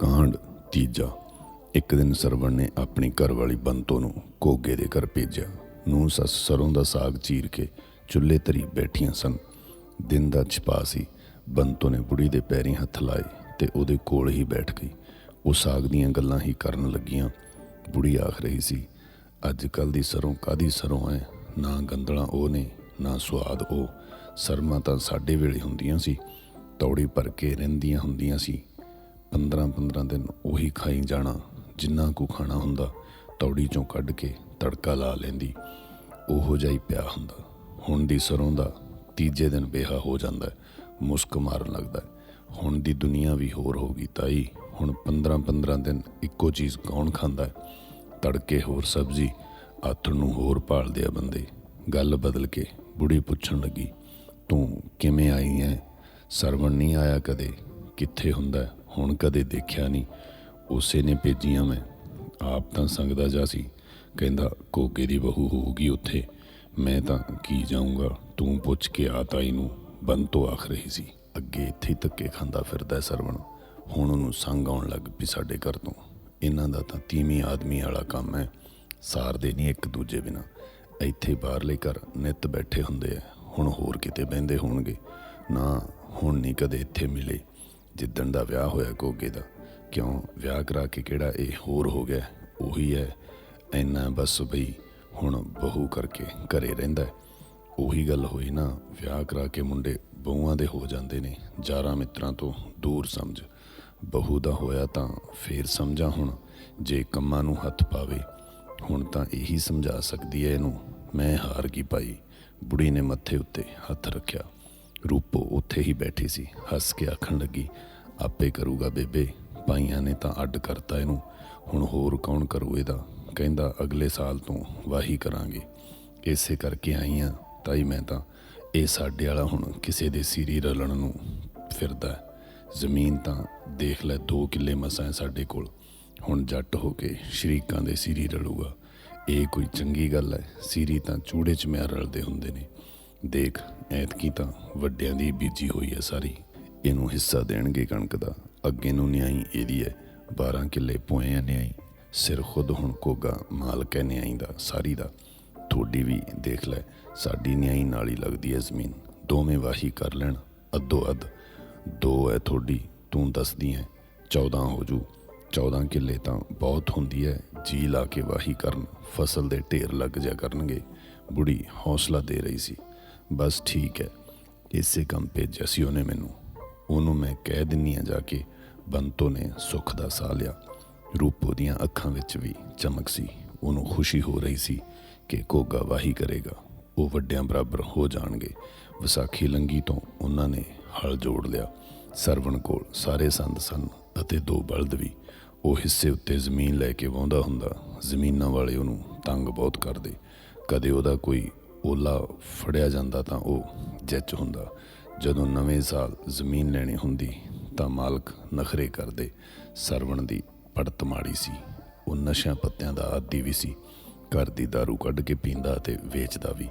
ਕਾਂਡ ਤੀਜਾ। ਇੱਕ ਦਿਨ ਸਰਵਣ ਨੇ ਆਪਣੀ ਘਰਵਾਲੀ ਬੰਤੋ ਨੂੰ ਕੋਗੇ ਦੇ ਘਰ ਭੇਜਿਆ। ਨੂੰ ਸੱਸ ਸਰੋਂ ਦਾ ਸਾਗ ਚੀਰ ਕੇ ਚੁੱਲ੍ਹੇ ਤਰੀ ਬੈਠੀਆਂ ਸਨ। ਦਿਨ ਦਾ ਛਪਾ ਸੀ। ਬੰਤੋ ਨੇ ਬੁੜੀ ਦੇ ਪੈਰੀਂ ਹੱਥ ਲਾਏ ਤੇ ਉਹਦੇ ਕੋਲ ਹੀ ਬੈਠ ਗਈ। ਉਹ ਸਾਗ ਦੀਆਂ ਗੱਲਾਂ ਹੀ ਕਰਨ ਲੱਗੀਆਂ। ਬੁੜੀ ਆਖ ਰਹੀ ਸੀ, ਅੱਜ ਕੱਲ ਦੀ ਸਰੋਂ ਕਾਦੀ ਸਰੋਂ ਹੈ ਨਾ ਗੰਦਲਾਂ ਉਹ ਨੇ, ਨਾ ਸਵਾਦ ਉਹ। ਸਰਮਾ ਤਾਂ ਸਾਡੇ ਵੇਲੇ ਹੁੰਦੀਆਂ ਸੀ। ਤੌੜੀ ਭਰ ਕੇ ਰਹਿੰਦੀਆਂ ਹੁੰਦੀਆਂ ਸੀ। 15-15 ਦਿਨ ਉਹੀ ਖਾਈ ਜਾਣਾ, ਜਿੰਨਾ ਕੁ ਖਾਣਾ ਹੁੰਦਾ, ਤੌੜੀ ਚੋਂ ਕੱਢ ਕੇ ਤੜਕਾ ਲਾ ਲੈਂਦੀ। ਉਹੋ ਜਿਹਾ ਹੀ ਪਿਆ ਹੁੰਦਾ। ਹੁਣ ਦੀ ਸਰੋਂ ਦਾ ਤੀਜੇ ਦਿਨ ਬੇਹਾ ਹੋ ਜਾਂਦਾ, ਮੁਸਕ ਮਾਰਨ ਲੱਗਦਾ। ਹੁਣ ਦੀ ਦੁਨੀਆ ਵੀ ਹੋਰ ਹੋ ਗਈ ਤਾਈ। ਹੁਣ 15-15 ਦਿਨ ਇੱਕੋ ਚੀਜ਼ ਕੌਣ ਖਾਂਦਾ? ਤੜਕੇ ਹੋਰ ਸਬਜ਼ੀ ਆਥਣ ਨੂੰ ਹੋਰ ਭਾਲਦੇ ਆ ਬੰਦੇ। ਗੱਲ ਬਦਲ ਕੇ ਬੁੜੀ ਪੁੱਛਣ ਲੱਗੀ, ਤੂੰ ਕਿਵੇਂ ਆਈ ਐ? ਸਰਵਣ ਨਹੀਂ ਆਇਆ ਕਦੇ? ਕਿੱਥੇ ਹੁੰਦਾ? ਹੁਣ ਕਦੇ ਦੇਖਿਆ ਨਹੀਂ। ਉਸੇ ਨੇ ਭੇਜੀਆਂ ਮੈਂ। ਆਪ ਤਾਂ ਸੰਗਦਾ ਜਾ ਸੀ। ਕਹਿੰਦਾ, ਕੋਕੇ ਦੀ ਬਹੂ ਹੋਊਗੀ ਉੱਥੇ। ਮੈਂ ਤਾਂ ਕੀ ਜਾਊਂਗਾ? ਤੂੰ ਪੁੱਛ ਕੇ ਆ ਤਾਈ ਨੂੰ। ਬੰਤੋ ਆਖ ਰਹੀ ਸੀ। ਅੱਗੇ ਇੱਥੇ ਹੀ ਧੱਕੇ ਖਾਂਦਾ ਫਿਰਦਾ ਸਰਵਣ। ਹੁਣ ਉਹਨੂੰ ਸੰਗ ਆਉਣ ਲੱਗ ਪਈ ਸਾਡੇ ਘਰ ਤੋਂ। ਇਹਨਾਂ ਦਾ ਤਾਂ ਤੀਵੀਂ ਆਦਮੀ ਵਾਲਾ ਕੰਮ ਹੈ। ਸਾਰਦੇ ਨਹੀਂ ਇੱਕ ਦੂਜੇ ਬਿਨਾ। ਇੱਥੇ ਬਾਹਰਲੇ ਘਰ ਨਿੱਤ ਬੈਠੇ ਹੁੰਦੇ ਆ। ਹੁਣ ਹੋਰ ਕਿਤੇ ਬਹਿੰਦੇ ਹੋਣਗੇ। ਨਾ ਹੁਣ ਨਹੀਂ ਕਦੇ ਇੱਥੇ ਮਿਲੇ। ਜਿੱਦਣ ਦਾ ਵਿਆਹ ਹੋਇਆ ਕੋਗੇ ਦਾ, ਕਿਉਂ? ਵਿਆਹ ਕਰਾ ਕੇ ਕਿਹੜਾ ਇਹ ਹੋਰ ਹੋ ਗਿਆ? ਉਹੀ ਹੈ ਐਨਾ ਬਸ ਬਈ ਹੁਣ ਬਹੂ ਕਰਕੇ ਘਰੇ ਰਹਿੰਦਾ ਉਹੀ ਗੱਲ ਹੋਈ ਨਾ, ਵਿਆਹ ਕਰਾ ਕੇ ਮੁੰਡੇ ਬਹੂਆਂ ਦੇ ਹੋ ਜਾਂਦੇ ਨੇ, ਯਾਰਾਂ ਮਿੱਤਰਾਂ ਤੋਂ ਦੂਰ ਸਮਝ। ਬਹੂ ਦਾ ਹੋਇਆ ਤਾਂ ਫੇਰ ਸਮਝਾ ਹੁਣ, ਜੇ ਕੰਮਾਂ ਨੂੰ ਹੱਥ ਪਾਵੇ। ਹੁਣ ਤਾਂ ਇਹੀ ਸਮਝਾ ਸਕਦੀ ਹੈ ਇਹਨੂੰ, ਮੈਂ ਹਾਰ ਗਈ ਭਾਈ, ਬੁੜੀ ਨੇ ਮੱਥੇ ਉੱਤੇ ਹੱਥ ਰੱਖਿਆ। ਰੂਪੋ ਉੱਥੇ ਹੀ ਬੈਠੀ ਸੀ। ਹੱਸ ਕੇ ਆਖਣ ਲੱਗੀ, ਆਪੇ ਕਰੂਗਾ ਬੇਬੇ, ਭਾਈਆਂ ਨੇ ਤਾਂ ਅੱਡ ਕਰਤਾ ਇਹਨੂੰ। ਹੁਣ ਹੋਰ ਕੌਣ ਕਰੂ ਇਹਦਾ? ਕਹਿੰਦਾ, ਅਗਲੇ ਸਾਲ ਤੋਂ ਵਾਹੀ ਕਰਾਂਗੇ। ਇਸੇ ਕਰਕੇ ਆਈ ਆ, ਤਾਈ ਮੈਂ ਤਾਂ। ਇਹ ਸਾਡੇ ਵਾਲਾ ਹੁਣ ਕਿਸੇ ਦੇ ਸੀਰੀ ਰਲਣ ਨੂੰ ਫਿਰਦਾ ਜ਼ਮੀਨ ਤਾਂ ਦੇਖ ਲੈ 2 ਕਿੱਲੇ ਮਸਾਂ ਹੈ ਸਾਡੇ ਕੋਲ। ਹੁਣ ਜੱਟ ਹੋ ਕੇ ਸ਼ਰੀਕਾਂ ਦੇ ਸਿਰੀ ਰਲੂਗਾ। ਇਹ ਕੋਈ ਚੰਗੀ ਗੱਲ ਹੈ, ਸਿਰੀ ਤਾਂ ਚੂੜੇ ਚ ਮਿਆ ਰਲਦੇ ਹੁੰਦੇ ਨੇ। ਦੇਖ, ਐਤਕੀ ਤਾਂ ਵੱਡਿਆਂ ਦੀ ਬੀਜੀ ਹੋਈ ਹੈ ਸਾਰੀ। ਇਹਨੂੰ ਹਿੱਸਾ ਦੇਣਗੇ ਕਣਕ ਦਾ। ਅੱਗੇ ਨੂੰ ਨਿਆਈ ਇਹਦੀ ਹੈ 12 ਕਿੱਲੇ ਪੋਏ ਆ ਨਿਆਈ। ਸਿਰ ਖੁਦ ਹੁਣ ਕੋਗਾ ਮਾਲਕ ਹੈ ਨਿਆਈ ਦਾ, ਸਾਰੀ ਦਾ। ਤੁਹਾਡੀ ਵੀ ਦੇਖ ਲੈ, ਸਾਡੀ ਨਿਆਈ ਨਾਲ ਹੀ ਲੱਗਦੀ ਹੈ ਜ਼ਮੀਨ। ਦੋਵੇਂ ਵਾਹੀ ਕਰ ਲੈਣ, ਅੱਧੋ ਅੱਧ। ਦੋ ਹੈ ਤੁਹਾਡੀ ਤੂੰ ਦੱਸਦੀ ਹੈ 14 ਹੋ ਜੂ। 14 ਕਿੱਲੇ ਤਾਂ ਬਹੁਤ ਹੁੰਦੀ ਹੈ ਜੀ ਲਾ ਕੇ ਵਾਹੀ ਕਰਨ। ਫਸਲ ਦੇ ਢੇਰ ਲੱਗ ਜਾ ਕਰਨਗੇ। ਬੁੜੀ ਹੌਸਲਾ ਦੇ ਰਹੀ ਸੀ। ਬਸ ਠੀਕ ਹੈ। ਇਸੇ ਕੰਮ ਭੇਜਿਆ ਸੀ ਉਹਨੇ ਮੈਨੂੰ। ਉਹਨੂੰ ਮੈਂ ਕਹਿ ਦਿੰਨੀ ਆ ਜਾ ਕੇ, ਬੰਤੋ ਨੇ ਸੁੱਖ ਦਾ ਸਾਹ ਲਿਆ। ਰੂਪੋ ਦੀਆਂ ਅੱਖਾਂ ਵਿੱਚ ਵੀ ਚਮਕ ਸੀ। ਉਹਨੂੰ ਖੁਸ਼ੀ ਹੋ ਰਹੀ ਸੀ ਕਿ ਕੋਗਾ ਵਾਹੀ ਕਰੇਗਾ। ਉਹ ਵੱਡਿਆਂ ਬਰਾਬਰ ਹੋ ਜਾਣਗੇ। ਵਿਸਾਖੀ ਲੰਗੀ ਤੋਂ ਉਹਨਾਂ ਨੇ ਹਲ ਜੋੜ ਲਿਆ। ਸਰਵਣ ਕੋਲ ਸਾਰੇ ਸੰਦ ਸਨ ਅਤੇ ਦੋ ਬਲਦ ਵੀ। ਉਹ ਹਿੱਸੇ ਉੱਤੇ ਜ਼ਮੀਨ ਲੈ ਕੇ ਵਾਹੁੰਦਾ ਹੁੰਦਾ। ਜ਼ਮੀਨਾਂ ਵਾਲੇ ਉਹਨੂੰ ਤੰਗ ਬਹੁਤ ਕਰਦੇ। ਕਦੇ ਉਹਦਾ ਕੋਈ ਓਲਾ ਫੜਿਆ ਜਾਂਦਾ ਤਾਂ ਉਹ ਜੱਜ ਹੁੰਦਾ ਜਦੋਂ ਨਵੇਂ ਸਾਲ ਜ਼ਮੀਨ ਲੈਣੀ ਹੁੰਦੀ ਤਾਂ ਮਾਲਕ ਨਖਰੇ ਕਰਦੇ ਸਰਵਣ ਦੀ ਪੜਤ ਮਾੜੀ ਸੀ ਉਹ ਨਸ਼ਿਆਂ ਪੱਤਿਆਂ ਦਾ ਆਦੀ ਵੀ ਸੀ ਘਰ ਦੀ दारू ਕੱਢ ਕੇ ਪੀਂਦਾ ਤੇ ਵੇਚਦਾ ਵੀ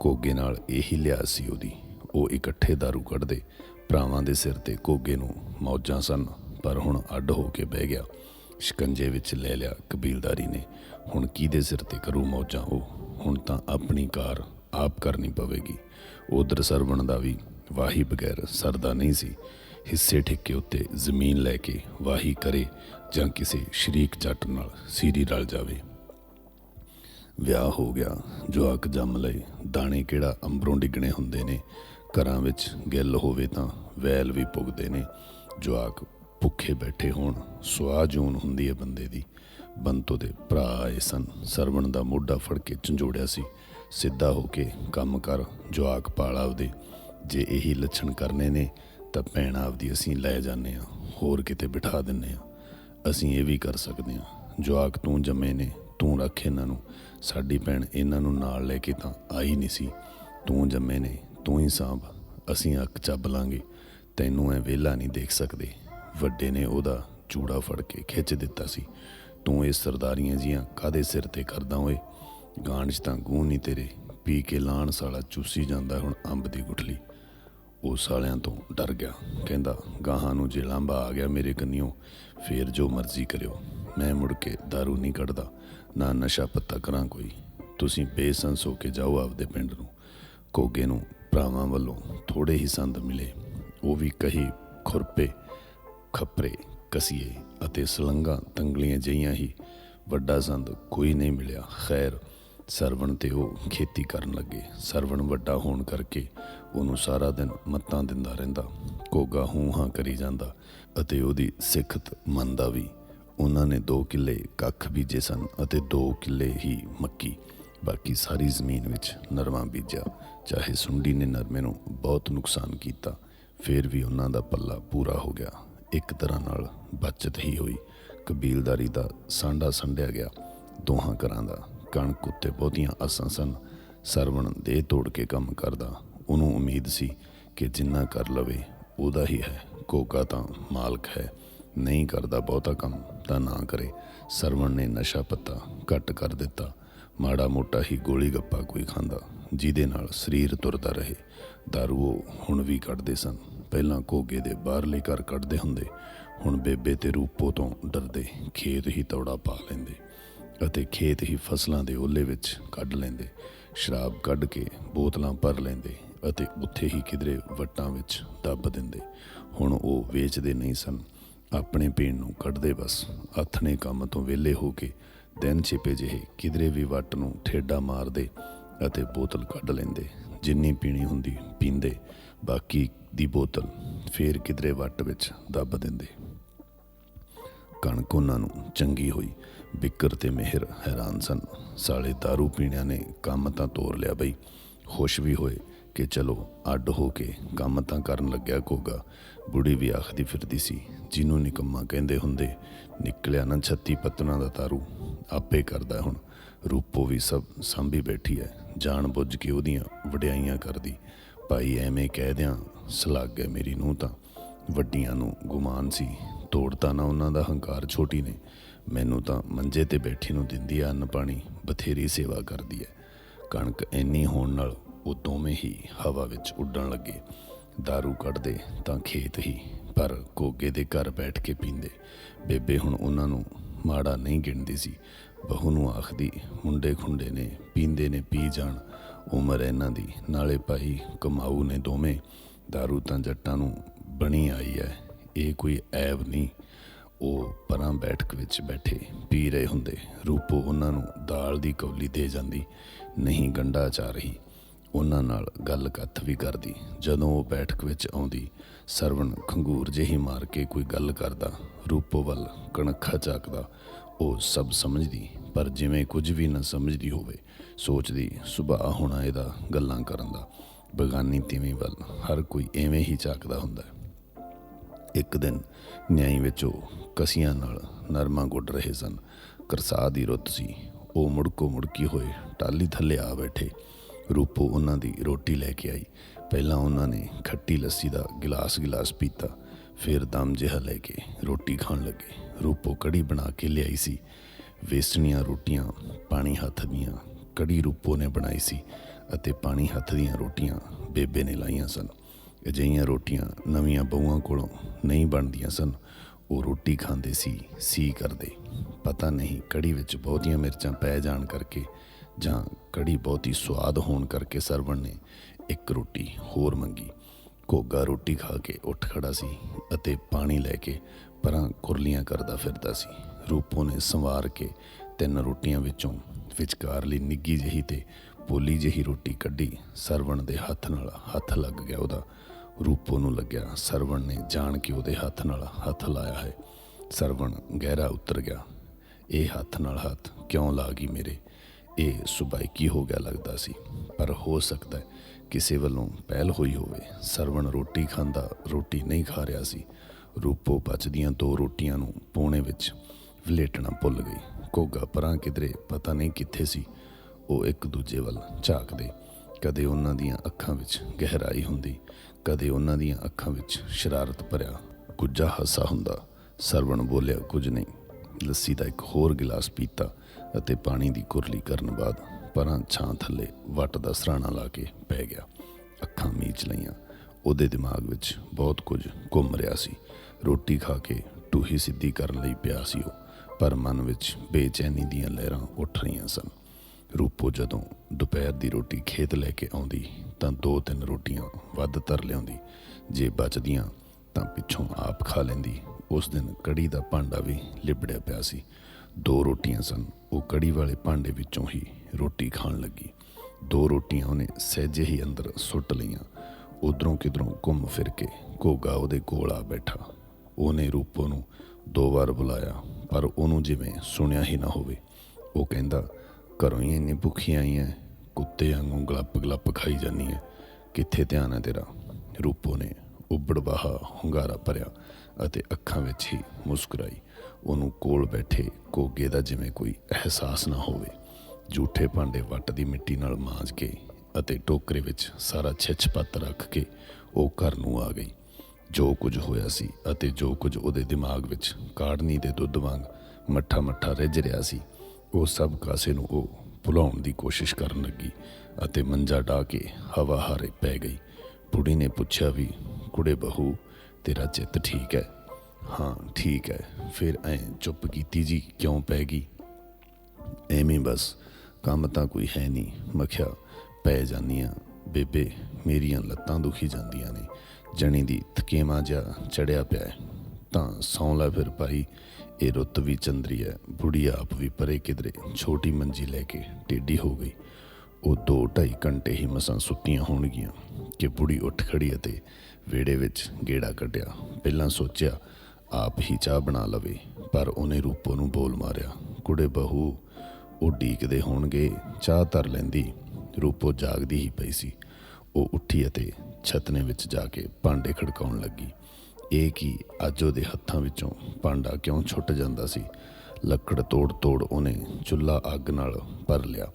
ਕੋਗੇ ਨਾਲ ਇਹੀ ਲਿਆ ਸੀ ਉਹਦੀ ਉਹ ਇਕੱਠੇ दारू ਕੱਢਦੇ ਭਰਾਵਾਂ ਦੇ ਸਿਰ ਤੇ ਕੋਗੇ ਨੂੰ ਮੌਜਾਂ ਸਨ ਪਰ ਹੁਣ ਅੱਡ ਹੋ ਕੇ ਬਹਿ ਗਿਆ ਸ਼ਿਕੰਜੇ ਵਿੱਚ ਲੈ ਲਿਆ ਕਬੀਲਦਾਰੀ ਨੇ ਹੁਣ ਕਿਹਦੇ ਸਿਰ ਤੇ ਕਰੂ ਮੌਜਾਂ ਉਹ ਹੁਣ ਤਾਂ ਆਪਣੀ ਕਾਰ ਆਪ ਕਰਨੀ ਪਵੇਗੀ। ਉਧਰ ਸਰਵਣ ਦਾ ਵੀ ਵਾਹੀ ਬਗੈਰ ਸਰਦਾ ਨਹੀਂ ਸੀ। ਹਿੱਸੇ ਠੇਕੇ ਉੱਤੇ ਜ਼ਮੀਨ ਲੈ ਕੇ ਵਾਹੀ ਕਰੇ ਜਾਂ ਕਿਸੇ ਸ਼ਰੀਕ ਜੱਟ ਨਾਲ ਸੀਰੀ ਰਲ ਜਾਵੇ। ਵਿਆਹ ਹੋ ਗਿਆ, ਜਵਾਕ ਜੰਮ ਲਏ, ਦਾਣੇ ਕਿਹੜਾ ਅੰਬਰੋਂ ਡਿੱਗਣੇ ਹੁੰਦੇ ਨੇ। ਘਰਾਂ ਵਿੱਚ ਗਿੱਲ ਹੋਵੇ ਤਾਂ ਵੈਲ ਵੀ ਪੁੱਗਦੇ ਨੇ। ਜਵਾਕ ਭੁੱਖੇ ਬੈਠੇ ਹੋਣ, ਸੁਆਹ ਜੂਨ ਹੁੰਦੀ ਹੈ ਬੰਦੇ ਦੀ। ਬੰਤੋ ਦੇ ਭਰਾ ਆਏ ਸਨ। ਸਰਵਣ ਦਾ ਮੋਢਾ ਫੜ ਕੇ ਝੰਜੋੜਿਆ ਸੀ। ਸਿੱਧਾ ਹੋ ਕੇ ਕੰਮ ਕਰ, ਜਵਾਕ ਪਾਲ ਆਪਦੇ। ਜੇ ਇਹੀ ਲੱਛਣ ਕਰਨੇ ਨੇ, ਤਾਂ ਭੈਣ ਆਪਦੀ ਅਸੀਂ ਲੈ ਜਾਂਦੇ ਆ ਹੋਰ ਕਿਤੇ ਬਿਠਾ ਦਿੰਨੇ ਆ ਅਸੀਂ ਇਹ ਵੀ ਕਰ ਸਕਦੇ ਹਾਂ, ਜਵਾਕ ਤੂੰ ਜੰਮੇ ਨੇ, ਤੂੰ ਰੱਖ ਇਹਨਾਂ ਨੂੰ। ਸਾਡੀ ਭੈਣ ਇਹਨਾਂ ਨੂੰ ਨਾਲ ਲੈ ਕੇ ਤਾਂ ਆਈ ਨਹੀਂ ਸੀ। ਤੂੰ ਜੰਮੇ ਨੇ, ਤੂੰ ਹੀ ਸਾਂਭ, ਅਸੀਂ ਅੱਖ ਚੱਬ ਲਾਂਗੇ। ਤੈਨੂੰ ਐ ਵਿਹਲਾ ਨਹੀਂ ਦੇਖ ਸਕਦੇ। ਵੱਡੇ ਨੇ ਉਹਦਾ ਚੂੜਾ ਫੜ ਕੇ ਖਿੱਚ ਦਿੱਤਾ ਸੀ। ਤੂੰ ਇਹ ਸਰਦਾਰੀਆਂ ਜੀਆਂ ਕਾਦੇ ਸਿਰ ਤੇ ਕਰਦਾ ਓਏ? ਗਾਣ 'ਚ ਤਾਂ ਗੂੰ ਨਹੀਂ ਤੇਰੇ। ਪੀ ਕੇ ਲਾਣ ਸਾਲਾ ਚੂਸੀ ਜਾਂਦਾ ਹੁਣ ਅੰਬ ਦੀ ਗੁਠਲੀ। ਉਹ ਸਾਲਿਆਂ ਤੋਂ ਡਰ ਗਿਆ। ਕਹਿੰਦਾ, ਗਾਹਾਂ ਨੂੰ ਜੇ ਲਾਂਬਾ ਆ ਗਿਆ ਮੇਰੇ ਕੰਨਿਓ, ਫੇਰ ਜੋ ਮਰਜ਼ੀ ਕਰਿਓ। ਮੈਂ ਮੁੜ ਕੇ दारू ਨਹੀਂ ਕੱਢਦਾ, ਨਾ ਨਸ਼ਾ ਪੱਤਾ ਕਰਾਂ ਕੋਈ। ਤੁਸੀਂ ਬੇਸੰਸ ਹੋ ਕੇ ਜਾਓ ਆਪਦੇ ਪਿੰਡ ਨੂੰ। ਕੋਗੇ ਨੂੰ ਭਰਾਵਾਂ ਵੱਲੋਂ ਥੋੜੇ ਹੀ ਸੰਦ ਮਿਲੇ। ਉਹ ਵੀ ਕਹੀ ਖੁਰਪੇ, ਖੱਪਰੇ। ਕਸੀਏ ਅਤੇ ਸਲੰਗਾ ਤੰਗਲੀਆਂ ਜਈਆਂ ਹੀ ਵੱਡਾ ਸੰਦ ਕੋਈ ਨਹੀਂ ਮਿਲਿਆ। ਖੈਰ, ਸਰਵਣ ਤੇ ਉਹ ਖੇਤੀ ਕਰਨ ਲੱਗੇ। ਸਰਵਣ ਵੱਡਾ ਹੋਣ ਕਰਕੇ ਉਹਨੂੰ ਸਾਰਾ ਦਿਨ ਮੱਤਾਂ ਦਿੰਦਾ ਰਹਿੰਦਾ। ਕੋਗਾ ਹੂੰ ਹਾਂ ਕਰੀ ਜਾਂਦਾ ਅਤੇ ਉਹਦੀ ਸਿੱਖਤ ਮੰਨਦਾ ਵੀ। ਉਹਨਾਂ ਨੇ 2 ਕਿੱਲੇ ਕੱਖ ਬੀਜੇ ਸਨ ਅਤੇ 2 ਕਿੱਲੇ ਹੀ ਮੱਕੀ। ਬਾਕੀ ਸਾਰੀ ਜ਼ਮੀਨ ਵਿੱਚ ਨਰਮਾ ਬੀਜਿਆ। ਚਾਹੇ ਸੁੰਡੀ ਨੇ ਨਰਮੇ ਨੂੰ ਬਹੁਤ ਨੁਕਸਾਨ ਕੀਤਾ, ਫਿਰ ਵੀ ਉਹਨਾਂ ਦਾ ਪੱਲਾ ਪੂਰਾ ਹੋ ਗਿਆ। ਇੱਕ ਤਰ੍ਹਾਂ ਨਾਲ ਬਚਤ ਹੀ ਹੋਈ। ਕਬੀਲਦਾਰੀ ਦਾ ਸਾਂਡਾ ਸੰਡਿਆ ਗਿਆ। ਦੋਹਾਂ ਘਰਾਂ ਦਾ ਕਣਕ ਉੱਤੇ ਬਹੁਤੀਆਂ ਆਸਾਂ ਸਨ। ਸਰਵਣ ਦੇ ਤੋੜ ਕੇ ਕੰਮ ਕਰਦਾ ਉਹਨੂੰ ਉਮੀਦ ਸੀ ਕਿ ਜਿੰਨਾ ਕਰ ਲਵੇ, ਉਹਦਾ ਹੀ ਹੈ। ਕੋਕਾ ਤਾਂ ਮਾਲਕ ਹੈ। ਨਹੀਂ ਕਰਦਾ ਬਹੁਤਾ ਕੰਮ ਤਾਂ ਨਾ ਕਰੇ। ਸਰਵਣ ਨੇ ਨਸ਼ਾ ਪੱਤਾ ਘੱਟ ਕਰ ਦਿੱਤਾ। ਮਾੜਾ ਮੋਟਾ ਹੀ ਗੋਲੀ ਗੱਪਾ ਕੋਈ ਖਾਂਦਾ, ਜਿਹਦੇ ਨਾਲ ਸਰੀਰ ਤੁਰਦਾ ਰਹੇ। ਦਾਰੂ ਉਹ ਹੁਣ ਵੀ ਕੱਢਦੇ ਸਨ। ਪਹਿਲਾਂ ਕੋਗੇ ਦੇ ਬਾਹਰਲੇ ਘਰ ਕੱਢਦੇ ਹੁੰਦੇ, ਹੁਣ ਬੇਬੇ ਤੇ ਰੂਪੋ ਤੋਂ ਡਰਦੇ, ਖੇਤ ਹੀ ਤੌੜਾ ਪਾ ਲੈਂਦੇ ਅਤੇ ਖੇਤ ਹੀ ਫਸਲਾਂ ਦੇ ਓਲੇ ਵਿੱਚ ਕੱਢ ਲੈਂਦੇ, ਸ਼ਰਾਬ ਕੱਢ ਕੇ ਬੋਤਲਾਂ ਭਰ ਲੈਂਦੇ ਅਤੇ ਉੱਥੇ ਹੀ ਕਿਧਰੇ ਵਟਾਂ ਵਿੱਚ ਦੱਬ ਦਿੰਦੇ। ਹੁਣ ਉਹ ਵੇਚਦੇ ਨਹੀਂ ਸਨ, ਆਪਣੇ ਪੀਣ ਨੂੰ ਕੱਢਦੇ ਬਸ, ਆਥਣੇ ਕੰਮ ਤੋਂ ਵਿਹਲੇ ਹੋ ਕੇ ਦਿਨ ਛਿਪੇ ਜਿਹੇ ਕਿਧਰੇ ਵੀ ਵੱਟ ਨੂੰ ਠੇਡਾ ਮਾਰਦੇ ਅਤੇ ਬੋਤਲ ਕੱਢ ਲੈਂਦੇ, ਜਿੰਨੀ ਪੀਣੀ ਹੁੰਦੀ ਪੀਂਦੇ। ਬਾਕੀ ਦੀ ਬੋਤਲ ਫੇਰ ਕਿਧਰੇ ਵੱਟ ਵਿੱਚ ਦੱਬ ਦਿੰਦੇ। ਕਣਕ ਉਹਨਾਂ ਨੂੰ ਚੰਗੀ ਹੋਈ। ਬਿਕਰ ਤੇ ਮਿਹਰ ਹੈਰਾਨ ਸਨ। ਸਾਲੇ दारू ਪੀਣਿਆਂ ਨੇ ਕੰਮ ਤਾਂ ਤੋਰ ਲਿਆ ਬਈ। ਖੁਸ਼ ਵੀ ਹੋਏ ਕਿ ਚਲੋ ਅੱਡ ਹੋ ਕੇ ਕੰਮ ਤਾਂ ਕਰਨ ਲੱਗਿਆ ਕੋਗਾ ਬੁੜੀ ਵੀ ਆਖਦੀ ਫਿਰਦੀ ਸੀ, ਜਿਹਨੂੰ ਨਿਕੰਮਾ ਕਹਿੰਦੇ ਹੁੰਦੇ, ਨਿਕਲਿਆ ਨਾ ਛੱਤੀ ਪੱਤਣਾ ਦਾ ਤਾਰੂ ਆਪੇ ਕਰਦਾ ਹੁਣ। ਰੂਪੋ ਵੀ ਸਭ ਸੰਭੀ ਬੈਠੀ ਹੈ ਜਾਣ ਬੁੱਝ ਕੇ ਉਹਦੀਆਂ ਵਡਿਆਈਆਂ ਕਰਦੀ। ਭਾਈ ਐਵੇਂ ਕਹਿ ਦਿਆਂ, ਸਲਾਗ ਹੈ ਮੇਰੀ ਨੂੰ ਤਾਂ। ਵੱਡੀਆਂ ਨੂੰ ਗੁਮਾਨ ਸੀ ਤੋੜਤਾ ਨਾ ਉਹਨਾਂ ਦਾ ਹੰਕਾਰ ਛੋਟੀ ਨੇ। ਮੈਨੂੰ ਤਾਂ ਮੰਜੇ ਤੇ ਬੈਠੀ ਨੂੰ ਦਿੰਦੀ ਆ ਅੰਨ ਪਾਣੀ, ਬਥੇਰੀ ਸੇਵਾ ਕਰਦੀ ਹੈ। ਕਣਕ ਇੰਨੀ ਹੋਣ ਨਾਲ ਉਹ ਦੋਵੇਂ ਹੀ ਹਵਾ ਵਿੱਚ ਉੱਡਣ ਲੱਗੇ। दारू ਕੱਢਦੇ ਤਾਂ ਖੇਤ ਹੀ, ਪਰ ਕੋਗੇ ਦੇ ਘਰ ਬੈਠ ਕੇ ਪੀਂਦੇ। ਬੇਬੇ ਹੁਣ ਉਹਨਾਂ ਨੂੰ ਮਾੜਾ ਨਹੀਂ ਗਿਣਦੀ ਸੀ। ਬਹੂ ਨੂੰ ਆਖਦੀ, ਮੁੰਡੇ ਖੁੰਡੇ ਨੇ, ਪੀਂਦੇ ਨੇ, ਪੀ ਜਾਣ। ਉਮਰ ਇਹਨਾਂ ਦੀ। ਨਾਲੇ ਭਾਈ ਕਮਾਊ ਨੇ ਦੋਵੇਂ दारू ਤਾਂ ਜੱਟਾਂ ਨੂੰ ਬਣੀ ਆਈ ਹੈ ਇਹ ਕੋਈ ਐਬ ਨਹੀਂ। ਉਹ ਪਰਾਂ ਬੈਠਕ ਵਿੱਚ ਬੈਠੇ ਪੀ ਰਹੇ ਹੁੰਦੇ। ਰੂਪੋ ਉਹਨਾਂ ਨੂੰ ਦਾਲ ਦੀ ਕੌਲੀ ਦੇ ਜਾਂਦੀ। ਨਹੀਂ ਗੰਡਾ ਚਾ ਰਹੀ। ਉਹਨਾਂ ਨਾਲ ਗੱਲ ਕੱਥ ਵੀ ਕਰਦੀ। ਜਦੋਂ ਉਹ ਬੈਠਕ ਵਿੱਚ ਆਉਂਦੀ, ਸਰਵਣ ਖੰਗੂਰ ਜਿਹੀ ਮਾਰ ਕੇ ਕੋਈ ਗੱਲ ਕਰਦਾ। ਰੂਪੋ ਵੱਲ ਕਣਖਾ ਝਾਕਦਾ ਉਹ ਸਭ ਸਮਝਦੀ, ਪਰ ਜਿਵੇਂ ਕੁਝ ਵੀ ਨਾ ਸਮਝਦੀ ਹੋਵੇ ਸੋਚਦੀ, ਸੁਭਾਅ ਹੋਣਾ ਇਹਦਾ ਗੱਲਾਂ ਕਰਨ ਦਾ, ਬਗਾਨੀ ਤੀਵੀਂ ਵੱਲ ਹਰ ਕੋਈ ਐਵੇਂ ਹੀ ਝਾਕਦਾ ਹੁੰਦਾ ਹੈ। ਇੱਕ ਦਿਨ ਨਿਆਈ ਵਿੱਚ ਉਹ ਕਸੀਆਂ ਨਾਲ ਨਰਮਾ ਗੁੱਡ ਰਹੇ ਸਨ। ਕਰਸਾ ਦੀ ਰੁੱਤ ਸੀ। ਉਹ ਮੁੜਕੋ ਮੁੜਕੀ ਹੋਏ ਟਾਲੀ ਥੱਲੇ ਆ ਬੈਠੇ। ਰੂਪੋ ਉਹਨਾਂ ਦੀ ਰੋਟੀ ਲੈ ਕੇ ਆਈ। ਪਹਿਲਾਂ ਉਹਨਾਂ ਨੇ ਖੱਟੀ ਲੱਸੀ ਦਾ ਗਿਲਾਸ ਗਿਲਾਸ ਪੀਤਾ। ਫਿਰ ਦਮ ਜਿਹਾ ਲੈ ਕੇ ਰੋਟੀ ਖਾਣ ਲੱਗੇ। ਰੂਪੋ ਕੜੀ ਬਣਾ ਕੇ ਲਿਆਈ ਸੀ। ਵੇਸਣੀਆਂ ਰੋਟੀਆਂ ਪਾਣੀ ਹੱਥ ਦੀਆਂ ਕੜੀ ਰੂਪੋ ਨੇ ਬਣਾਈ ਸੀ ਅਤੇ ਪਾਣੀ ਹੱਥ ਦੀਆਂ ਰੋਟੀਆਂ ਬੇਬੇ ਨੇ ਲਾਈਆਂ ਸਨ। ਅਜਿਹੀਆਂ ਰੋਟੀਆਂ ਨਵੀਆਂ ਬਹੂਆਂ ਕੋਲੋਂ ਨਹੀਂ ਬਣਦੀਆਂ ਸਨ। ਉਹ ਰੋਟੀ ਖਾਂਦੇ ਸੀ ਸੀ ਕਰਦੇ। ਪਤਾ ਨਹੀਂ ਕੜੀ ਵਿੱਚ ਬਹੁਤੀਆਂ ਮਿਰਚਾਂ ਪੈ ਜਾਣ ਕਰਕੇ ਜਾਂ ਕੜੀ ਬਹੁਤੀ ਸਵਾਦ ਹੋਣ ਕਰਕੇ ਸਰਵਣ ਨੇ ਇੱਕ ਰੋਟੀ ਹੋਰ ਮੰਗੀ। ਘੋਗਾ ਰੋਟੀ ਖਾ ਕੇ ਉੱਠ ਖੜਾ ਸੀ ਅਤੇ ਪਾਣੀ ਲੈ ਕੇ ਪਰਾਂ ਕੁਰਲੀਆਂ ਕਰਦਾ ਫਿਰਦਾ ਸੀ। ਰੂਪੋ ਨੇ ਸੰਵਾਰ ਕੇ ਤਿੰਨ ਰੋਟੀਆਂ ਵਿੱਚੋਂ ਵਿਚਕਾਰਲੀ ਨਿੱਗੀ ਜਿਹੀ ਤੇ ਪੋਲੀ ਜਿਹੀ ਰੋਟੀ ਕੱਢੀ। ਸਰਵਣ ਦੇ ਹੱਥ ਨਾਲ ਹੱਥ ਲੱਗ ਗਿਆ ਉਹਦਾ। ਰੂਪੋ ਨੂੰ ਲੱਗਿਆ। ਸਰਵਣ ਨੇ ਜਾਣ ਕੇ ਉਹਦੇ ਹੱਥ ਨਾਲ ਹੱਥ ਲਾਇਆ ਹੈ। ਸਰਵਣ ਗਹਿਰਾ ਉਤਰ ਗਿਆ। ਇਹ ਹੱਥ ਨਾਲ ਹੱਥ ਕਿਉਂ ਲਾ ਗਈ ਮੇਰੇ? ਇਹ ਸੁਬਾਈਕੀ ਹੋ ਗਿਆ ਲੱਗਦਾ ਸੀ? ਪਰ ਹੋ ਸਕਦਾ ਹੈ ਕਿਸੇ ਵੱਲੋਂ ਪਹਿਲ ਹੋਈ ਹੋਵੇ। ਸਰਵਣ ਰੋਟੀ ਖਾਂਦਾ ਰੋਟੀ ਨਹੀਂ ਖਾ ਰਿਹਾ ਸੀ। ਰੂਪੋ ਬਚਦੀਆਂ ਦੋ ਰੋਟੀਆਂ ਨੂੰ ਪੋਣੇ ਵਿੱਚ ਵਲੇਟਣਾ ਭੁੱਲ ਗਈ। ਘੋਗਾ ਪਰਾਂ ਕਿਧਰੇ ਪਤਾ ਨਹੀਂ ਕਿੱਥੇ ਸੀ। ਉਹ ਇੱਕ ਦੂਜੇ ਵੱਲ ਝਾਕਦੇ। ਕਦੇ ਉਹਨਾਂ ਦੀਆਂ ਅੱਖਾਂ ਵਿੱਚ ਗਹਿਰਾਈ ਹੁੰਦੀ, ਕਦੇ ਉਹਨਾਂ ਦੀਆਂ ਅੱਖਾਂ ਵਿੱਚ ਸ਼ਰਾਰਤ ਭਰਿਆ ਗੁੱਜਾ ਹਾਸਾ ਹੁੰਦਾ। ਸਰਵਣ ਬੋਲਿਆ, ਕੁਝ ਨਹੀਂ। ਲੱਸੀ ਦਾ ਇੱਕ ਹੋਰ ਗਿਲਾਸ ਪੀਤਾ ਅਤੇ ਪਾਣੀ ਦੀ ਕੁਰਲੀ ਕਰਨ ਬਾਅਦ ਪਰਾਂ ਛਾਂ ਥੱਲੇ ਵੱਟ ਦਾ ਸਰਾਣਾ ਲਾ ਕੇ ਪੈ ਗਿਆ। ਅੱਖਾਂ ਮੀਚ ਲਈਆਂ। ਉਹਦੇ ਦਿਮਾਗ ਵਿੱਚ ਬਹੁਤ ਕੁਝ ਘੁੰਮ ਰਿਹਾ ਸੀ। ਰੋਟੀ ਖਾ ਕੇ ਟੂਹੀ ਸਿੱਧੀ ਕਰਨ ਲਈ ਪਿਆ ਸੀ ਉਹ। ਪਰ ਮਨ ਵਿੱਚ ਬੇਚੈਨੀ ਦੀਆਂ ਲਹਿਰਾਂ ਉੱਠ ਰਹੀਆਂ ਸਨ। ਰੂਪੋ ਜਦੋਂ ਦੁਪਹਿਰ ਦੀ ਰੋਟੀ ਖੇਤ ਲੈ ਕੇ ਆਉਂਦੀ, ਤਾਂ ਦੋ ਤਿੰਨ ਰੋਟੀਆਂ ਵੱਧ ਤਰ ਲਿਆਉਂਦੀ। ਜੇ ਬਚਦੀਆਂ, ਤਾਂ ਪਿੱਛੋਂ ਆਪ ਖਾ ਲੈਂਦੀ। ਉਸ ਦਿਨ ਕੜੀ ਦਾ ਭਾਂਡਾ ਵੀ ਲਿਬੜਿਆ ਪਿਆ ਸੀ। ਦੋ ਰੋਟੀਆਂ ਸਨ। ਉਹ ਕੜੀ ਵਾਲੇ ਭਾਂਡੇ ਵਿੱਚੋਂ ਹੀ ਰੋਟੀ ਖਾਣ ਲੱਗੀ। ਦੋ ਰੋਟੀਆਂ ਉਹਨੇ ਸਹਿਜੇ ਹੀ ਅੰਦਰ ਸੁੱਟ ਲਈਆਂ। ਉਧਰੋਂ ਕਿਧਰੋਂ ਘੁੰਮ ਫਿਰ ਕੇ ਘੋਗਾ ਉਹਦੇ ਕੋਲ ਆ ਬੈਠਾ। ਉਹਨੇ ਰੂਪੋ ਨੂੰ ਦੋ ਵਾਰ ਬੁਲਾਇਆ, ਪਰ ਉਹਨੂੰ ਜਿਵੇਂ ਸੁਣਿਆ ਹੀ ਨਾ ਹੋਵੇ। ਉਹ ਕਹਿੰਦਾ, ਘਰੋਂ ਹੀ ਇੰਨੀ ਭੁੱਖੀ ਆਈ ਐ ਕੁੱਤੇ ਵਾਂਗੂ ਗਲੱਪ ਗਲੱਪ ਖਾਈ ਜਾਨੀ ਐ ਕਿੱਥੇ ਧਿਆਨ ਹੈ ਤੇਰਾ? ਰੂਪੋ ਨੇ ਉਬੜਵਾਹਾ ਹੁੰਗਾਰਾ ਭਰਿਆ ਅਤੇ ਅੱਖਾਂ ਵਿੱਚ ਹੀ ਮੁਸਕਰਾਈ। ਉਹਨੂੰ ਕੋਲ ਬੈਠੇ ਕੋਗੇ ਦਾ ਜਿਵੇਂ ਕੋਈ ਅਹਿਸਾਸ ਨਾ ਹੋਵੇ। ਝੂਠੇ ਭਾਂਡੇ ਵੱਟ ਦੀ ਮਿੱਟੀ ਨਾਲ ਮਾਂਜ ਕੇ ਅਤੇ ਟੋਕਰੇ ਵਿੱਚ ਸਾਰਾ ਛਿੱਛ ਪੱਤ ਰੱਖ ਕੇ ਉਹ ਘਰ ਨੂੰ ਆ ਗਈ। ਜੋ ਕੁਝ ਹੋਇਆ ਸੀ ਅਤੇ ਜੋ ਕੁਝ ਉਹਦੇ ਦਿਮਾਗ ਵਿੱਚ ਕਾੜਨੀ ਦੇ ਦੁੱਧ ਵਾਂਗ ਮੱਠਾ ਮੱਠਾ ਰਿੱਝ ਰਿਹਾ ਸੀ, ਉਹ ਸਭ ਕਾਸੇ ਨੂੰ ਉਹ ਭੁਲਾਉਣ ਦੀ ਕੋਸ਼ਿਸ਼ ਕਰਨ ਲੱਗੀ ਅਤੇ ਮੰਜਾ ਢਾ ਕੇ ਹਵਾ ਹਾਰੇ ਪੈ ਗਈ। ਬੁੜੀ ਨੇ ਪੁੱਛਿਆ ਵੀ, ਕੁੜੇ ਬਹੂ, ਤੇਰਾ ਚਿੱਤ ਠੀਕ ਹੈ? ਹਾਂ, ਠੀਕ ਹੈ। ਫਿਰ ਐ ਚੁੱਪ ਕੀਤੀ ਜੀ ਕਿਉਂ ਪੈ ਗਈ? ਐਵੇਂ ਬਸ, ਕੰਮ ਤਾਂ ਕੋਈ ਹੈ ਨਹੀਂ। ਮਖਿਆ, ਪੈ ਜਾਂਦੀਆਂ ਬੇਬੇ, ਮੇਰੀਆਂ ਲੱਤਾਂ ਦੁਖੀ ਜਾਂਦੀਆਂ ਨੇ। ਜਣੀ ਦੀ ਥਕੇਮਾ ਜਿਹਾ ਚੜਿਆ ਪਿਆ ਹੈ। ਤਾਂ ਸੌਂ ਲੈ ਫਿਰ ਭਾਈ, ਇਹ ਰੁੱਤ ਵੀ ਚੰਦਰੀ ਹੈ। ਬੁੜੀ ਆਪ ਵੀ ਪਰੇ ਕਿਧਰੇ ਛੋਟੀ ਮੰਜੀ ਲੈ ਕੇ ਟੇਢੀ ਹੋ ਗਈ। ਉਹ ਦੋ ਢਾਈ ਘੰਟੇ ਹੀ ਮਸਾਂ ਸੁੱਤੀਆਂ ਹੋਣਗੀਆਂ ਕਿ ਬੁੜੀ ਉੱਠ ਖੜੀ ਅਤੇ ਵਿਹੜੇ ਵਿੱਚ ਗੇੜਾ ਕੱਢਿਆ। ਪਹਿਲਾਂ ਸੋਚਿਆ, ਆਪ ਹੀ ਚਾਹ ਬਣਾ ਲਵੇ, ਪਰ ਉਹਨੇ ਰੂਪੋ ਨੂੰ ਬੋਲ ਮਾਰਿਆ, ਕੁੜੇ ਬਹੂ, ਉਹ ਡੀਕਦੇ ਹੋਣਗੇ, ਚਾਹ ਧਰ ਲੈਂਦੀ। ਰੂਪੋ ਜਾਗਦੀ ਹੀ ਪਈ ਸੀ। ਉਹ ਉੱਠੀ ਅਤੇ ਛਤਨੇ ਵਿੱਚ ਜਾ ਕੇ ਭਾਂਡੇ ਖੜਕਾਉਣ ਲੱਗੀ। ਇਹ ਕਿ ਅੱਜ ਉਹਦੇ ਹੱਥਾਂ ਵਿੱਚੋਂ ਭਾਂਡਾ ਕਿਉਂ ਛੁੱਟ ਜਾਂਦਾ ਸੀ? ਲੱਕੜ ਤੋੜ ਤੋੜ ਉਹਨੇ ਚੁੱਲ੍ਹਾ ਅੱਗ ਨਾਲ ਭਰ ਲਿਆ।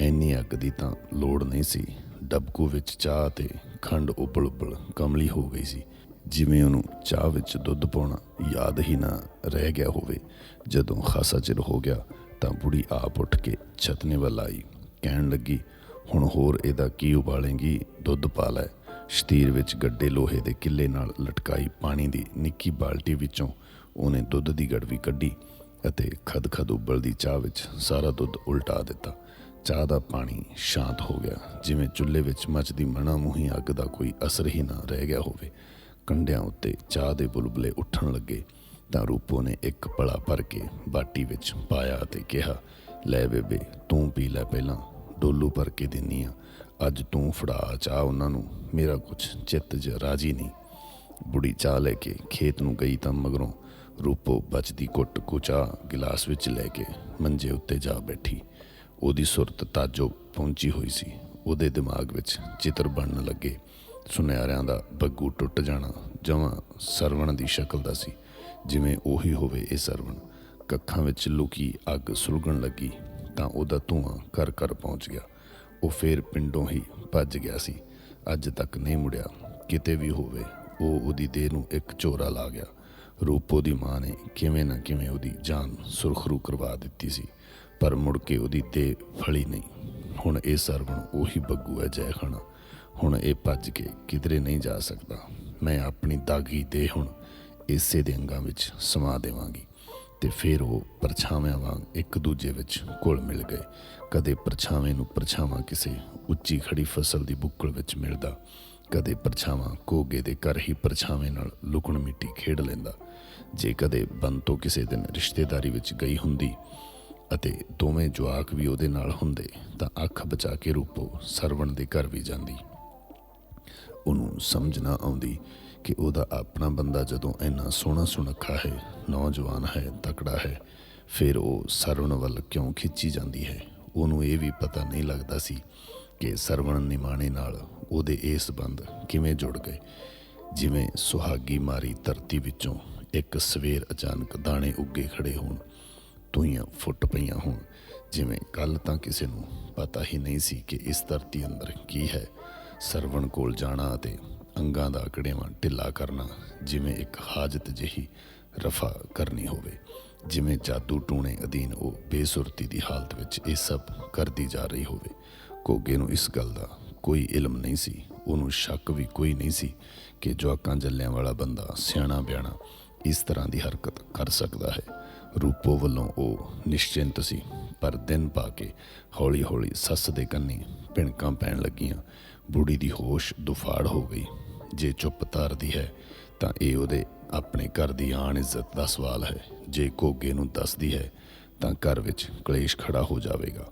ਇੰਨੀ ਅੱਗ ਦੀ ਤਾਂ ਲੋੜ ਨਹੀਂ ਸੀ। ਡਬਕੂ ਵਿੱਚ ਚਾਹ ਤੇ ਖੰਡ ਉਬਲ ਉਬਲ ਕਮਲੀ ਹੋ ਗਈ ਸੀ। ਜਿਵੇਂ ਉਹਨੂੰ ਚਾਹ ਵਿੱਚ ਦੁੱਧ ਪਾਉਣਾ ਯਾਦ ਹੀ ਨਾ ਰਹਿ ਗਿਆ ਹੋਵੇ। ਜਦੋਂ ਖਾਸਾ ਚਿਰ ਹੋ ਗਿਆ ਤਾਂ ਬੁੜੀ ਆਪ ਉੱਠ ਕੇ ਛਤਨੇ ਵੱਲ ਆਈ। ਕਹਿਣ ਲੱਗੀ, ਹੁਣ ਹੋਰ ਇਹਦਾ ਕੀ ਉਬਾਲੇਂਗੀ? ਦੁੱਧ ਪਾ ਲੈ। ਸ਼ਤੀਰ ਵਿੱਚ ਗੱਡੇ ਲੋਹੇ ਦੇ ਕਿੱਲੇ ਨਾਲ ਲਟਕਾਈ ਪਾਣੀ ਦੀ ਨਿੱਕੀ ਬਾਲਟੀ ਵਿੱਚੋਂ ਉਹਨੇ ਦੁੱਧ ਦੀ ਗੜਵੀ ਕੱਢੀ ਅਤੇ ਖਦ-ਖਦ ਉਬਲਦੀ ਚਾਹ ਵਿੱਚ ਸਾਰਾ ਦੁੱਧ ਉਲਟਾ ਦਿੱਤਾ। ਚਾਹ ਦਾ ਪਾਣੀ ਸ਼ਾਂਤ ਹੋ ਗਿਆ, ਜਿਵੇਂ ਚੁੱਲ੍ਹੇ ਵਿੱਚ ਮੱਚਦੀ ਮਣਾ ਅੱਗ ਦਾ ਕੋਈ ਅਸਰ ਹੀ ਨਾ ਰਹਿ ਗਿਆ ਹੋਵੇ। ਕੰਡਿਆਂ ਉੱਤੇ ਚਾਹ ਦੇ ਬੁਲਬੁਲੇ ਉੱਠਣ ਲੱਗੇ ਤਾਂ ਰੂਪੋ ਨੇ ਇੱਕ ਪਲਾ ਭਰ ਕੇ ਬਾਟੀ ਵਿੱਚ ਪਾਇਆ ਅਤੇ ਕਿਹਾ, ਲੈ ਬੇਬੇ, ਤੂੰ ਪੀ ਲੈ ਪਹਿਲਾਂ, ਡੋਲੂ ਭਰ ਕੇ ਦਿੰਨੀ ਆ। ਅੱਜ ਤੂੰ ਫੜਾ, ਚਾਹ ਉਹਨਾਂ ਨੂੰ। ਮੇਰਾ ਕੁਛ ਚਿੱਤ ਜ ਰਾਜੀ ਨਹੀਂ। ਬੁੜੀ ਚਾਹ ਲੈ ਕੇ ਖੇਤ ਨੂੰ ਗਈ ਤਾਂ ਮਗਰੋਂ ਰੂਪੋ ਬਚਦੀ ਕੁੱਟ ਕੁ ਚਾਹ ਗਿਲਾਸ ਵਿੱਚ ਲੈ ਕੇ ਮੰਜੇ ਉੱਤੇ ਜਾ ਬੈਠੀ। ਉਹਦੀ ਸੁਰਤ ਤਾਜੋ ਪਹੁੰਚੀ ਹੋਈ ਸੀ। ਉਹਦੇ ਦਿਮਾਗ ਵਿੱਚ ਚਿੱਤਰ ਬਣਨ ਲੱਗੇ। ਸੁਨਿਆਰਿਆਂ ਦਾ ਬੱਗੂ ਟੁੱਟ ਜਾਣਾ ਜਮਾਂ ਸਰਵਣ ਦੀ ਸ਼ਕਲ ਦਾ ਸੀ। ਜਿਵੇਂ ਉਹੀ ਹੋਵੇ ਇਹ ਸਰਵਣ। ਕੱਖਾਂ ਵਿੱਚ ਲੁਕੀ ਅੱਗ ਸੁਲਗਣ ਲੱਗੀ ਤਾਂ ਉਹਦਾ ਧੂਆਂ ਕਰ ਕਰ ਪਹੁੰਚ ਗਿਆ। ਉਹ ਫੇਰ ਪਿੰਡੋਂ ਹੀ ਭੱਜ ਗਿਆ ਸੀ। ਅੱਜ ਤੱਕ ਨਹੀਂ ਮੁੜਿਆ। ਕਿਤੇ ਵੀ ਹੋਵੇ, ਉਹ ਉਹਦੀ ਦੇਹ ਨੂੰ ਇੱਕ ਝੋਰਾ ਲਾ ਗਿਆ। ਰੂਪੋ ਦੀ ਮਾਂ ਨੇ ਕਿਵੇਂ ਨਾ ਕਿਵੇਂ ਉਹਦੀ ਜਾਨ ਸੁਰਖਰੂ ਕਰਵਾ ਦਿੱਤੀ ਸੀ, ਪਰ ਮੁੜ ਕੇ ਉਹਦੀ ਦੇਹ ਫਲੀ ਨਹੀਂ। ਹੁਣ ਇਹ ਸਰਵਣ ਉਹੀ ਬੱਗੂ ਹੈ ਜੈ ਖਾਣਾ ਹੁਣ ਇਹ ਭੱਜ ਕੇ ਕਿਧਰੇ ਨਹੀਂ ਜਾ ਸਕਦਾ। ਮੈਂ ਆਪਣੀ ਦਾਗੀ ਦੇਹ ਹੁਣ ਇਸੇ ਦੇ ਅੰਗਾਂ ਵਿੱਚ ਸਮਾ ਦੇਵਾਂਗੀ। ਤੇ ਫਿਰ ਉਹ ਪਰਛਾਵਿਆਂ ਵਾਂਗ ਇੱਕ ਦੂਜੇ ਵਿੱਚ ਘੁਲ ਮਿਲ ਗਏ। ਕਦੇ ਪਰਛਾਵੇਂ ਨੂੰ ਪਰਛਾਵਾਂ ਕਿਸੇ ਉੱਚੀ ਖੜੀ ਫਸਲ ਦੀ ਬੁੱਕਲ ਵਿੱਚ ਮਿਲਦਾ, ਕਦੇ ਪਰਛਾਵਾਂ ਕੋਗੇ ਦੇ ਘਰ ਹੀ ਪਰਛਾਵੇਂ ਨਾਲ ਲੁਕਣ ਮਿੱਟੀ ਖੇਡ ਲੈਂਦਾ। ਜੇ ਕਦੇ ਬੰਤੋ ਕਿਸੇ ਦਿਨ ਰਿਸ਼ਤੇਦਾਰੀ ਵਿੱਚ ਗਈ ਹੁੰਦੀ ਅਤੇ ਦੋਵੇਂ ਜਵਾਕ ਵੀ ਉਹਦੇ ਨਾਲ ਹੁੰਦੇ, ਤਾਂ ਅੱਖ ਬਚਾ ਕੇ ਰੂਪੋ ਸਰਵਣ ਦੇ ਘਰ ਵੀ ਜਾਂਦੀ। ਉਹਨੂੰ ਸਮਝ ਨਾ ਆਉਂਦੀ ਕਿ ਉਹਦਾ ਆਪਣਾ ਬੰਦਾ ਜਦੋਂ ਇੰਨਾ ਸੋਹਣਾ ਸੁਨੱਖਾ ਹੈ, ਨੌਜਵਾਨ ਹੈ, ਤਕੜਾ ਹੈ, ਫਿਰ ਉਹ ਸਰਵਣ ਵੱਲ ਕਿਉਂ ਖਿੱਚੀ ਜਾਂਦੀ ਹੈ? ਉਹਨੂੰ ਇਹ ਵੀ ਪਤਾ ਨਹੀਂ ਲੱਗਦਾ ਸੀ ਕਿ ਸਰਵਣ ਨਿਮਾਣੇ ਨਾਲ ਉਹਦੇ ਇਹ ਸਬੰਧ ਕਿਵੇਂ ਜੁੜ ਗਏ। ਜਿਵੇਂ ਸੁਹਾਗੀ ਮਾਰੀ ਧਰਤੀ ਵਿੱਚੋਂ ਇੱਕ ਸਵੇਰ ਅਚਾਨਕ ਦਾਣੇ ਉੱਗੇ ਖੜੇ ਹੋਣ ਤੂਈਆਂ ਫੁੱਟ ਪਈਆਂ ਹੋਣ, ਜਿਵੇਂ ਕੱਲ ਤਾਂ ਕਿਸੇ ਨੂੰ ਪਤਾ ਹੀ ਨਹੀਂ ਸੀ ਕਿ ਇਸ ਧਰਤੀ ਅੰਦਰ ਕੀ ਹੈ। ਸਰਵਣ ਕੋਲ ਜਾਣਾ ਅਤੇ ਅੰਗਾਂ ਦਾ ਅਕੜੇਵਾਂ ਢਿੱਲਾ ਕਰਨਾ ਜਿਵੇਂ ਇੱਕ ਹਾਜਤ ਜਿਹੀ ਰਫਾ ਕਰਨੀ ਹੋਵੇ। ਜਿਵੇਂ ਜਾਦੂ ਟੂਣੇ ਅਧੀਨ ਉਹ ਬੇਸੁਰਤੀ ਦੀ ਹਾਲਤ ਵਿੱਚ ਇਹ ਸਭ ਕਰਦੀ ਜਾ ਰਹੀ ਹੋਵੇ। ਕੋਗੇ ਨੂੰ ਇਸ ਗੱਲ ਦਾ ਕੋਈ ਇਲਮ ਨਹੀਂ ਸੀ। ਉਹਨੂੰ ਸ਼ੱਕ ਵੀ ਕੋਈ ਨਹੀਂ ਸੀ ਕਿ ਜਵਾਕਾਂ ਜੱਲਿਆਂ ਵਾਲਾ ਬੰਦਾ ਸਿਆਣਾ ਬਿਆਣਾ ਇਸ ਤਰ੍ਹਾਂ ਦੀ ਹਰਕਤ ਕਰ ਸਕਦਾ ਹੈ। ਰੂਪੋ ਵੱਲੋਂ ਉਹ ਨਿਸ਼ਚਿੰਤ ਸੀ, ਪਰ ਦਿਨ ਪਾ ਕੇ ਹੌਲੀ-ਹੌਲੀ ਸੱਸ ਦੇ ਕੰਨੀ ਭਿਣਕਾਂ ਪੈਣ ਲੱਗੀਆਂ। ਬੁੜੀ ਦੀ ਹੋਸ਼ ਦੁਫਾੜ ਹੋ ਗਈ। ਜੇ ਚੁੱਪ ਧਾਰਦੀ ਹੈ ਤਾਂ ਇਹ ਉਹਦੇ ਆਪਣੇ ਘਰ ਦੀ ਆਣ ਇੱਜ਼ਤ ਦਾ ਸਵਾਲ ਹੈ। ਜੇ ਕੋਗੇ ਨੂੰ ਦੱਸਦੀ ਹੈ, ਤਾਂ ਘਰ ਵਿੱਚ ਕਲੇਸ਼ ਖੜਾ ਹੋ ਜਾਵੇਗਾ।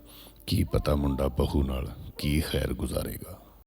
ਕੀ ਪਤਾ ਮੁੰਡਾ ਬਹੂ ਨਾਲ ਕੀ ਖੈਰ ਗੁਜ਼ਾਰੇਗਾ।